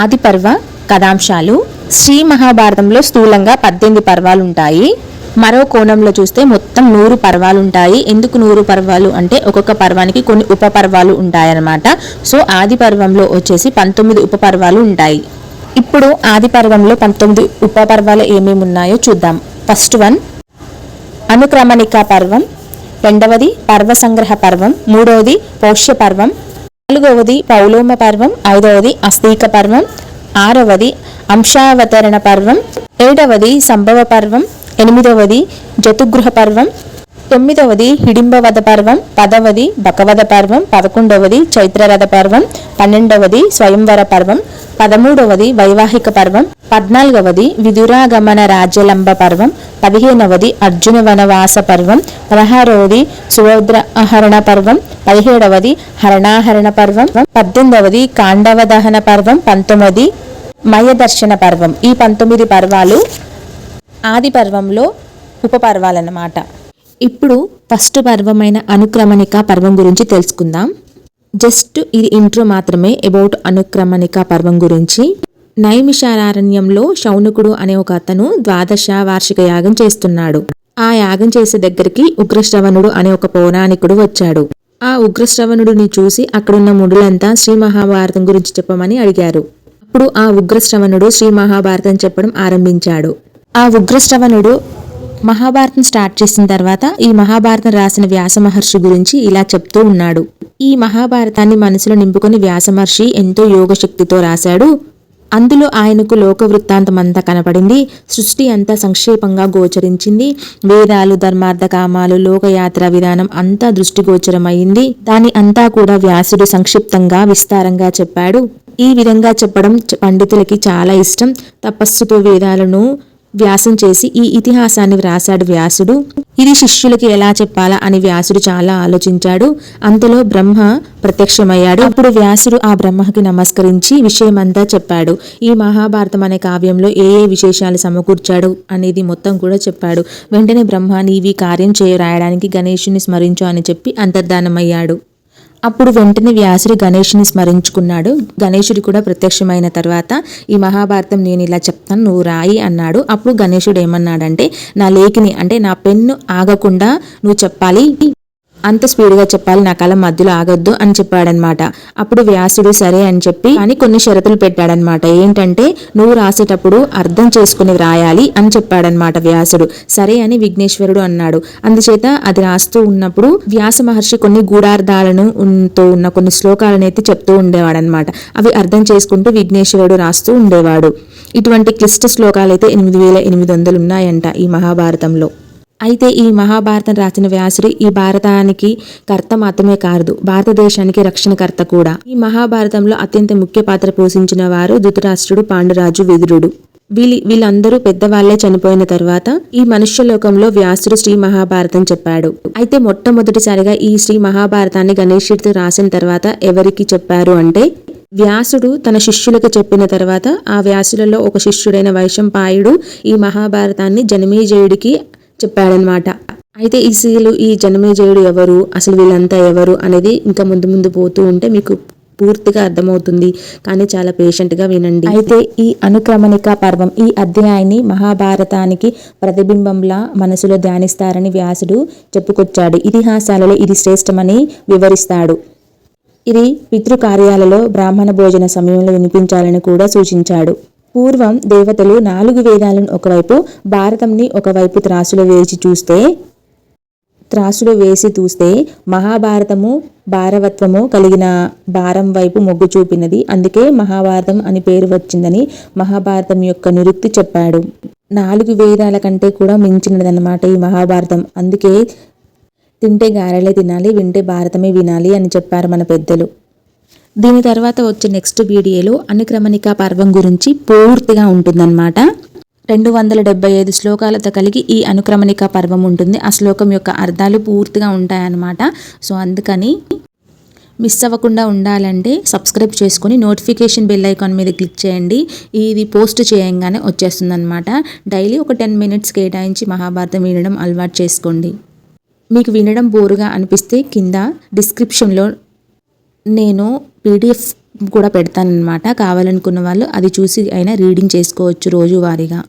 ఆదిపర్వ కథాంశాలు. శ్రీ మహాభారతంలో స్థూలంగా పద్దెనిమిది పర్వాలు ఉంటాయి మరో కోణంలో చూస్తే మొత్తం నూరు పర్వాలు ఉంటాయి ఎందుకు నూరు పర్వాలు? అంటే ఒక్కొక్క పర్వానికి కొన్ని ఉప పర్వాలు ఉంటాయన్నమాట. సో ఆది పర్వంలో వచ్చేసి పంతొమ్మిది ఉప పర్వాలు ఉంటాయి. ఇప్పుడు ఆది పర్వంలో పంతొమ్మిది ఉప పర్వాలు ఏమేమి ఉన్నాయో చూద్దాం. ఫస్ట్ వన్ అనుక్రమణిక పర్వం. రెండవది పర్వ సంగ్రహ పర్వం. మూడవది పౌష్య పర్వం. నాలుగవది పౌలోమ పర్వం ఐదవది అస్థీక పర్వం ఆరవది అంశావతరణ పర్వం ఏడవది సంభవ పర్వం ఎనిమిదవది జతుగృహ పర్వం తొమ్మిదవది హిడింబవద పర్వం పదవది బకవద పర్వం పదకొండవది చైత్రరథ పర్వం పన్నెండవది స్వయంవర పర్వం పదమూడవది వైవాహిక పర్వం పద్నాలుగవది విదురాగమన రాజ్యలంబ పర్వం పదిహేనవది అర్జున వనవాస పర్వం పదహారవది సుభద్ర అహరణ పర్వం పదిహేడవది హరణాహరణ పర్వం పద్దెనిమిదవది కాండవ దహన పర్వం పంతొమ్మిది మయదర్శన పర్వం. ఈ పంతొమ్మిది పర్వాలు ఆది పర్వంలో ఉపపర్వాలన్నమాట. ఇప్పుడు ఫస్ట్ పర్వమైన అనుక్రమణిక పర్వం గురించి తెలుసుకుందాం. జస్ట్ ఇది ఇంట్రో మాత్రమే అబౌట్ అనుక్రమణిక పర్వం గురించి. నైమిషారణ్యంలో శౌనకుడు అనే ఒక అతను ద్వాదశ వార్షిక యాగం చేస్తున్నాడు. ఆ యాగం చేసే దగ్గరికి ఉగ్రశ్రవణుడు అనే ఒక పౌరాణికుడు వచ్చాడు. ఆ ఉగ్రశ్రవణుడిని చూసి అక్కడున్న ముడులంతా శ్రీ మహాభారతం గురించి చెప్పమని అడిగారు. అప్పుడు ఆ ఉగ్రశ్రవణుడు శ్రీ మహాభారతం చెప్పడం ఆరంభించాడు. ఆ ఉగ్రశ్రవణుడు మహాభారతం స్టార్ట్ చేసిన తర్వాత ఈ మహాభారతం రాసిన వ్యాస మహర్షి గురించి ఇలా చెప్తూ ఉన్నాడు. ఈ మహాభారతాన్ని మనసులో నింపుకొని వ్యాస మహర్షి ఎంతో యోగశక్తితో రాశాడు. అందులో ఆయనకు లోక వృత్తాంతం అంతా కనపడింది. సృష్టి అంతా సంక్షేపంగా గోచరించింది. వేదాలు ధర్మార్థ కామాలు లోకయాత్ర విధానం అంతా దృష్టిగోచరమైంది దాని అంతా కూడా వ్యాసుడు సంక్షిప్తంగా విస్తారంగా చెప్పాడు. ఈ విధంగా చెప్పడం చ- పండితులకి చాలా ఇష్టం. తపస్సుతో వేదాలను వ్యాసం చేసి ఈ ఇతిహాసాన్ని వ్రాసాడు వ్యాసుడు. ఇది శిష్యులకి ఎలా చెప్పాలా అని వ్యాసుడు చాలా ఆలోచించాడు. అంతలో బ్రహ్మ ప్రత్యక్షమయ్యాడు. అప్పుడు వ్యాసుడు ఆ బ్రహ్మకి నమస్కరించి విషయమంతా చెప్పాడు. ఈ మహాభారతం అనే కావ్యంలో ఏ ఏ విశేషాలు సమకూర్చాడు అనేది మొత్తం కూడా చెప్పాడు. వెంటనే బ్రహ్మ నీవి కార్యం చేయ రాయడానికి గణేషుని స్మరించు అని చెప్పి అంతర్ధానమయ్యాడు. అప్పుడు వెంటనే వ్యాసుడు గణేషుని స్మరించుకున్నాడు. గణేశుడు కూడా ప్రత్యక్షమైన తర్వాత ఈ మహాభారతం నేను ఇలా చెప్తాను నువ్వు రాయి అన్నాడు. అప్పుడు గణేశుడు ఏమన్నాడంటే నా లేఖిని అంటే నా పెన్ను ఆగకుండా నువ్వు చెప్పాలి అంత స్పీడ్గా చెప్పాలి నా కళ మధ్యలో ఆగొద్దు అని చెప్పాడనమాట. అప్పుడు వ్యాసుడు సరే అని చెప్పి కానీ కొన్ని షరతులు పెట్టాడనమాట. ఏంటంటే నువ్వు రాసేటప్పుడు అర్థం చేసుకుని రాయాలి అని చెప్పాడనమాట వ్యాసుడు. సరే అని విఘ్నేశ్వరుడు అన్నాడు. అందుచేత అది రాస్తూ ఉన్నప్పుడు వ్యాస మహర్షి కొన్ని గూఢార్థాలను తో ఉన్న కొన్ని శ్లోకాలను అయితే చెప్తూ ఉండేవాడనమాట. అవి అర్థం చేసుకుంటూ విఘ్నేశ్వరుడు రాస్తూ ఉండేవాడు. ఇటువంటి క్లిష్ట శ్లోకాలు అయితే ఎనిమిది వేల ఎనిమిది వందలు ఉన్నాయంట ఈ మహాభారతంలో. అయితే ఈ మహాభారతం రాసిన వ్యాసుడు ఈ భారతానికి కర్త మాత్రమే కాదు భారతదేశానికి రక్షణకర్త కూడా. ఈ మహాభారతంలో అత్యంత ముఖ్య పాత్ర పోషించిన వారు ధృతరాష్ట్రుడు పాండురాజు విదురుడు. వీళ్ళు వీళ్ళందరూ పెద్దవాళ్ళే చనిపోయిన తర్వాత ఈ మనుష్యలోకంలో వ్యాసుడు శ్రీ మహాభారతం చెప్పాడు. అయితే మొట్టమొదటిసారిగా ఈ శ్రీ మహాభారతాన్ని గణేషుడితో రాసిన తర్వాత ఎవరికి చెప్పారు అంటే వ్యాసుడు తన శిష్యులకు చెప్పిన తర్వాత ఆ వ్యాసులలో ఒక శిష్యుడైన వైశంపాయుడు ఈ మహాభారతాన్ని జనమేజయుడికి చెప్పాడనమాట అయితే ఈ సీలు ఈ జనమేజయుడు ఎవరు? అసలు వీళ్ళంతా ఎవరు? అనేది ఇంకా ముందు ముందు పోతూ ఉంటే మీకు పూర్తిగా అర్థమవుతుంది. కానీ చాలా పేషెంట్గా వినండి. అయితే ఈ అనుక్రమణిక పర్వం ఈ అధ్యాయాన్ని మహాభారతానికి ప్రతిబింబంలా మనసులో ధ్యానిస్తారని వ్యాసుడు చెప్పుకొచ్చాడు. ఇతిహాసాలలో ఇది శ్రేష్టమని వివరిస్తాడు. ఇది పితృకార్యాలలో బ్రాహ్మణ భోజన సమయంలో వినిపించాలని కూడా సూచించాడు. పూర్వం దేవతలు నాలుగు వేదాలను ఒకవైపు భారతంని ఒకవైపు త్రాసులో వేసి చూస్తే త్రాసులో వేసి చూస్తే మహాభారతము భారవత్వము కలిగిన భారం వైపు మొగ్గు చూపినది. అందుకే మహాభారతం అని పేరు వచ్చిందని మహాభారతం యొక్క నిరుక్తి చెప్పాడు. నాలుగు వేదాల కంటే కూడా మించినదన్నమాట ఈ మహాభారతం. అందుకే తింటే గారెలే తినాలి వింటే భారతమే వినాలి అని చెప్పారు మన పెద్దలు. దీని తర్వాత వచ్చే నెక్స్ట్ వీడియోలో అనుక్రమణిక పర్వం గురించి పూర్తిగా ఉంటుందన్నమాట. రెండు వందల డెబ్బై ఐదు శ్లోకాలతో కలిగి ఈ అనుక్రమణిక పర్వం ఉంటుంది. ఆ శ్లోకం యొక్క అర్థాలు పూర్తిగా ఉంటాయన్నమాట. సో అందుకని మిస్ అవ్వకుండా ఉండాలంటే సబ్స్క్రైబ్ చేసుకొని నోటిఫికేషన్ బెల్ ఐకాన్ మీద క్లిక్ చేయండి. ఇది పోస్ట్ చేయంగానే వచ్చేస్తుందన్నమాట. డైలీ ఒక టెన్ మినిట్స్ కేటాయించి మహాభారతం వినడం అలవాటు చేసుకోండి. మీకు వినడం బోరుగా అనిపిస్తే కింద డిస్క్రిప్షన్లో నేను పీడిఎఫ్ కూడా పెడతానన్నమాట. కావాలనుకున్న వాళ్ళు అది చూసి అయినా రీడింగ్ చేసుకోవచ్చు రోజువారీగా.